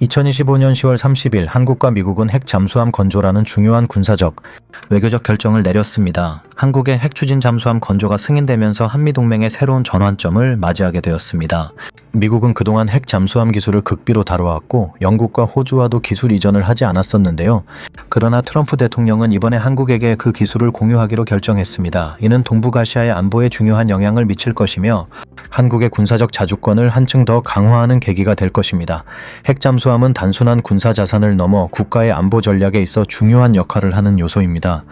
2025년 10월 30일 한국과 미국은 핵 잠수함 건조라는 중요한 군사적, 외교적 결정을 내렸습니다. 한국의 핵 추진 잠수함 건조가 승인되면서 한미동맹의 새로운 전환점을 맞이하게 되었습니다. 미국은 그동안 핵 잠수함 기술을 극비로 다뤄왔고 영국과 호주와도 기술 이전을 하지 않았었는데요. 그러나 트럼프 대통령은 이번에 한국에게 그 기술을 공유하기로 결정했습니다. 이는 동북아시아의 안보에 중요한 영향을 미칠 것이며 한국의 군사적 자주권을 한층 더 강화하는 계기가 될 것입니다. 핵 잠수함은 단순한 군사 자산을 넘어 국가의 안보 전략에 있어 중요한 역할을 하는 요소입니다.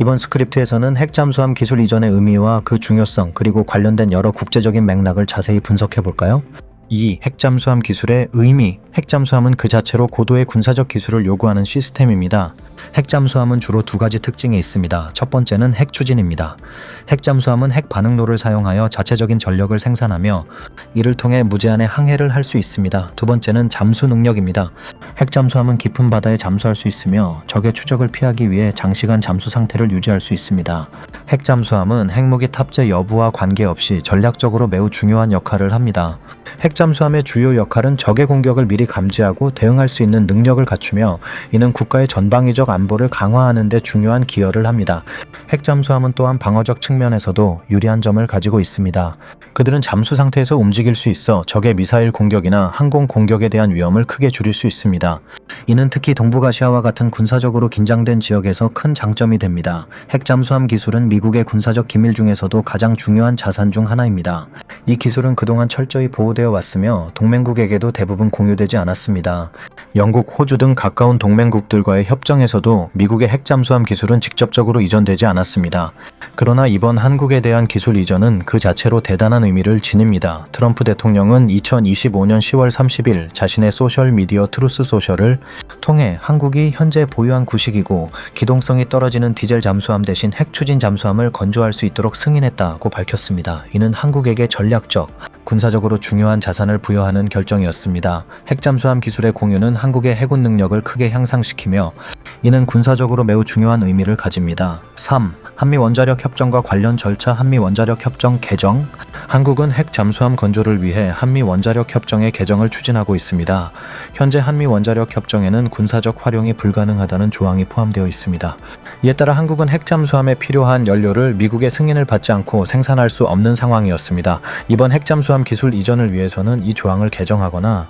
이번 스크립트에서는 핵 잠수함 기술 이전의 의미와 그 중요성 그리고 관련된 여러 국제적인 맥락을 자세히 분석해 볼까요? 2. 핵잠수함 기술의 의미. 핵잠수함은 그 자체로 고도의 군사적 기술을 요구하는 시스템입니다. 핵잠수함은 주로 두 가지 특징이 있습니다. 첫 번째는 핵 추진입니다. 핵잠수함은 핵 반응로를 사용하여 자체적인 전력을 생산하며 이를 통해 무제한의 항해를 할 수 있습니다. 두 번째는 잠수 능력입니다. 핵잠수함은 깊은 바다에 잠수할 수 있으며 적의 추적을 피하기 위해 장시간 잠수 상태를 유지할 수 있습니다. 핵잠수함은 핵무기 탑재 여부와 관계없이 전략적으로 매우 중요한 역할을 합니다. 핵 잠수함의 주요 역할은 적의 공격을 미리 감지하고 대응할 수 있는 능력을 갖추며 이는 국가의 전방위적 안보를 강화하는 데 중요한 기여를 합니다. 핵잠수함은 또한 방어적 측면에서도 유리한 점을 가지고 있습니다. 그들은 잠수 상태에서 움직일 수 있어 적의 미사일 공격이나 항공 공격에 대한 위험을 크게 줄일 수 있습니다. 이는 특히 동북아시아와 같은 군사적으로 긴장된 지역에서 큰 장점이 됩니다. 핵잠수함 기술은 미국의 군사적 기밀 중에서도 가장 중요한 자산 중 하나입니다. 이 기술은 그동안 철저히 보호되어 왔 으며 동맹국에게도 대부분 공유되지 않았습니다. 영국, 호주 등 가까운 동맹국들과의 협정에서도 미국의 핵잠수함 기술은 직접적으로 이전되지 않았습니다. 그러나 이번 한국에 대한 기술 이전은 그 자체로 대단한 의미를 지닙니다. 트럼프 대통령은 2025년 10월 30일 자신의 소셜미디어 트루스 소셜을 통해 한국이 현재 보유한 구식이고 기동성이 떨어지는 디젤 잠수함 대신 핵 추진 잠수함을 건조할 수 있도록 승인했다고 밝혔습니다. 이는 한국에게 전략적, 군사적으로 중요한 자산을 부여하는 결정이었습니다. 핵잠수함 기술의 공유는 한국의 해군 능력을 크게 향상시키며 이는 군사적으로 매우 중요한 의미를 가집니다. 3. 한미 원자력 협정과 관련 절차 한미 원자력 협정 개정 한국은 핵 잠수함 건조를 위해 한미 원자력 협정의 개정을 추진하고 있습니다. 현재 한미 원자력 협정에는 군사적 활용이 불가능하다는 조항이 포함되어 있습니다. 이에 따라 한국은 핵 잠수함에 필요한 연료를 미국의 승인을 받지 않고 생산할 수 없는 상황이었습니다. 이번 핵 잠수함 기술 이전을 위해서는 이 조항을 개정하거나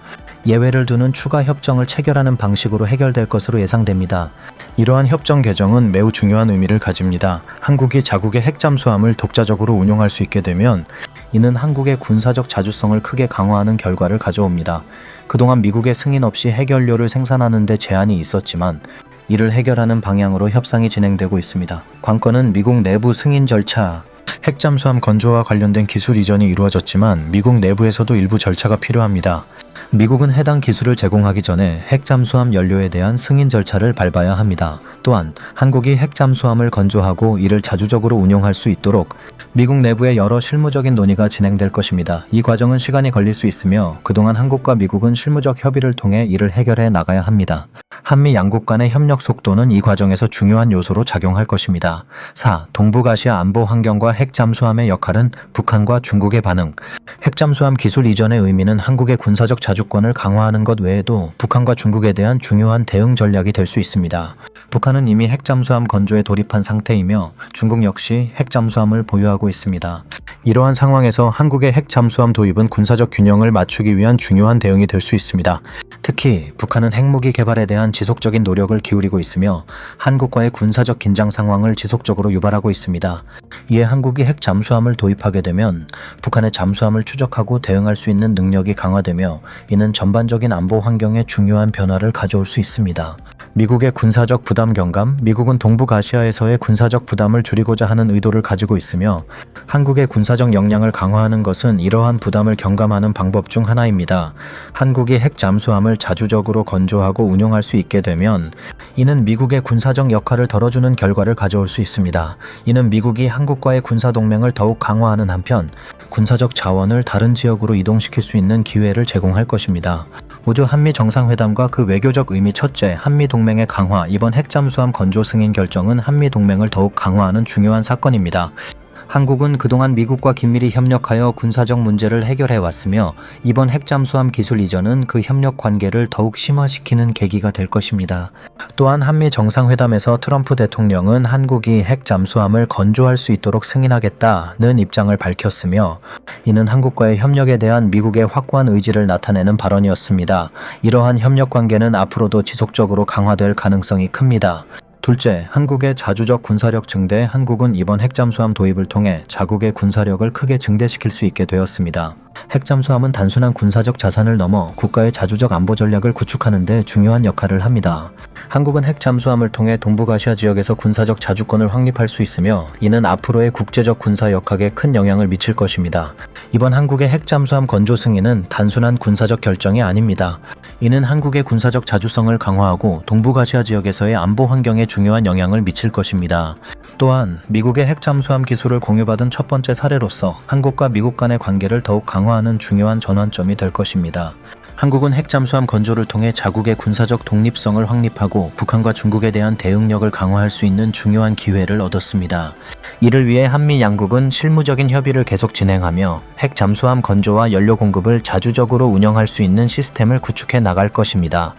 예외를 두는 추가 협정을 체결하는 방식으로 해결될 것으로 예상됩니다. 이러한 협정 개정은 매우 중요한 의미를 가집니다. 한국이 자국의 핵 잠수함을 독자적으로 운용할 수 있게 되면 이는 한국의 군사적 자주성을 크게 강화하는 결과를 가져옵니다. 그동안 미국의 승인 없이 핵연료를 생산하는 데 제한이 있었지만 이를 해결하는 방향으로 협상이 진행되고 있습니다. 관건은 미국 내부 승인 절차, 핵잠수함 건조와 관련된 기술 이전이 이루어졌지만 미국 내부에서도 일부 절차가 필요합니다. 미국은 해당 기술을 제공하기 전에 핵잠수함 연료에 대한 승인 절차를 밟아야 합니다. 또한 한국이 핵잠수함을 건조하고 이를 자주적으로 운용할 수 있도록 미국 내부의 여러 실무적인 논의가 진행될 것입니다. 이 과정은 시간이 걸릴 수 있으며 그동안 한국과 미국은 실무적 협의를 통해 이를 해결해 나가야 합니다. 한미 양국 간의 협력 속도는 이 과정에서 중요한 요소로 작용할 것입니다. 4. 동북아시아 안보 환경과 핵잠수함의 역할은 북한과 중국의 반응. 핵잠수함 기술 이전의 의미는 한국의 군사적 자주권을 강화하는 것 외에도 북한과 중국에 대한 중요한 대응 전략이 될 수 있습니다. 북한은 이미 핵잠수함 건조에 돌입한 상태이며 중국 역시 핵잠수함을 보유하고 있습니다. 이러한 상황에서 한국의 핵 잠수함 도입은 군사적 균형을 맞추기 위한 중요한 대응이 될 수 있습니다. 특히 북한은 핵무기 개발에 대한 지속적인 노력을 기울이고 있으며 한국과의 군사적 긴장 상황을 지속적으로 유발하고 있습니다. 이에 한국이 핵 잠수함을 도입하게 되면 북한의 잠수함을 추적하고 대응할 수 있는 능력이 강화되며 이는 전반적인 안보 환경에 중요한 변화를 가져올 수 있습니다. 미국의 군사적 부담 경감, 미국은 동북아시아에서의 군사적 부담을 줄이고자 하는 의도를 가지고 있으며 한국의 군사적 역량을 강화하는 것은 이러한 부담을 경감하는 방법 중 하나입니다. 한국이 핵 잠수함을 자주적으로 건조하고 운용할 수 있게 되면 이는 미국의 군사적 역할을 덜어주는 결과를 가져올 수 있습니다. 이는 미국이 한국과의 군사 동맹을 더욱 강화하는 한편 군사적 자원을 다른 지역으로 이동시킬 수 있는 기회를 제공할 것입니다. 우주 한미 정상회담과 그 외교적 의미 첫째, 한미 동맹의 강화. 이번 핵잠수함 건조 승인 결정은 한미 동맹을 더욱 강화하는 중요한 사건입니다. 한국은 그동안 미국과 긴밀히 협력하여 군사적 문제를 해결해 왔으며 이번 핵잠수함 기술 이전은 그 협력 관계를 더욱 심화시키는 계기가 될 것입니다. 또한 한미 정상회담에서 트럼프 대통령은 한국이 핵잠수함을 건조할 수 있도록 승인하겠다는 입장을 밝혔으며 이는 한국과의 협력에 대한 미국의 확고한 의지를 나타내는 발언이었습니다. 이러한 협력 관계는 앞으로도 지속적으로 강화될 가능성이 큽니다. 둘째, 한국의 자주적 군사력 증대, 한국은 이번 핵잠수함 도입을 통해 자국의 군사력을 크게 증대시킬 수 있게 되었습니다. 핵잠수함은 단순한 군사적 자산을 넘어 국가의 자주적 안보 전략을 구축하는 데 중요한 역할을 합니다. 한국은 핵잠수함을 통해 동북아시아 지역에서 군사적 자주권을 확립할 수 있으며 이는 앞으로의 국제적 군사 역학에 큰 영향을 미칠 것입니다. 이번 한국의 핵잠수함 건조 승인은 단순한 군사적 결정이 아닙니다. 이는 한국의 군사적 자주성을 강화하고 동북아시아 지역에서의 안보 환경에 중요한 영향을 미칠 것입니다. 또한 미국의 핵 잠수함 기술을 공유받은 첫 번째 사례로서 한국과 미국 간의 관계를 더욱 강화하는 중요한 전환점이 될 것입니다. 한국은 핵잠수함 건조를 통해 자국의 군사적 독립성을 확립하고 북한과 중국에 대한 대응력을 강화할 수 있는 중요한 기회를 얻었습니다. 이를 위해 한미 양국은 실무적인 협의를 계속 진행하며 핵 잠수함 건조와 연료 공급을 자주적으로 운영할 수 있는 시스템을 구축해 나갈 것입니다.